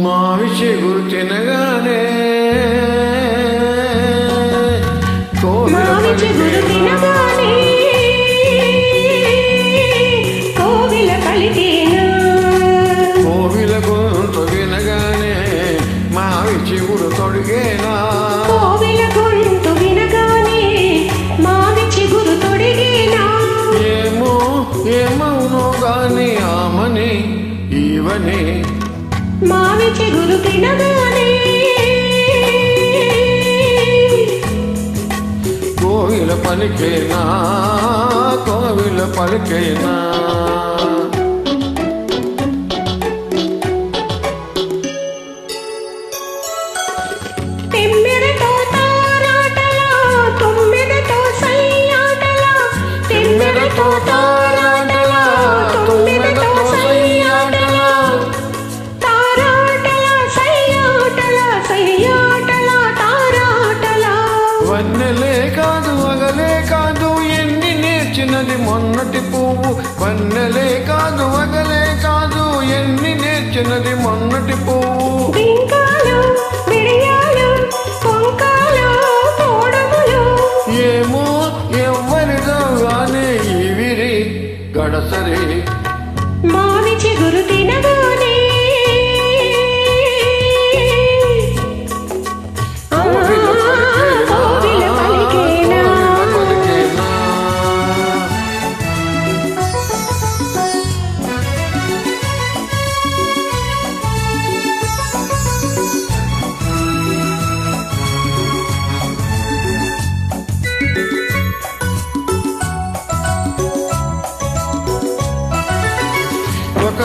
మావి చిగురు తినగానే కోవిల మావి చిగురు తినగానే కోవిల పలికేనా? కోవిల గొంతు వినగానే మావి చిగురు తొడిగేనా కోవిల గొంతు వినగానే మావి చిగురు తొడిగేనా ఏమో ఏమవునో గాని ఆమని ఈవని మావి చిగురు తినగానే కోవిల పలికేనా కోవిల పలికేనా? నేర్చినది మొన్నటి పువ్వు వన్నెలే కాదు అగలే కాదు ఎన్ని నేర్చినది మొన్నటి పువ్వు. ఏమో ఎవరిదో గానే ఇవిరి గడసరి. మావి చిగురు తినగానే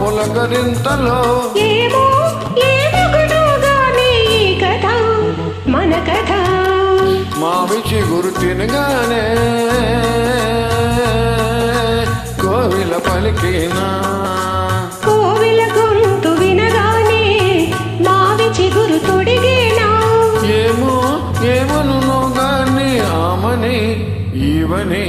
పలకరింతలో. ఏమో కథ మన కథ. మావి చిగురు తినగానే కోవిల పలికినా. కోవిల గొంతు వినగానే మావి చిగురు తొడిగేనా. ఏమో ఏమను గాని ఆమని ఈవని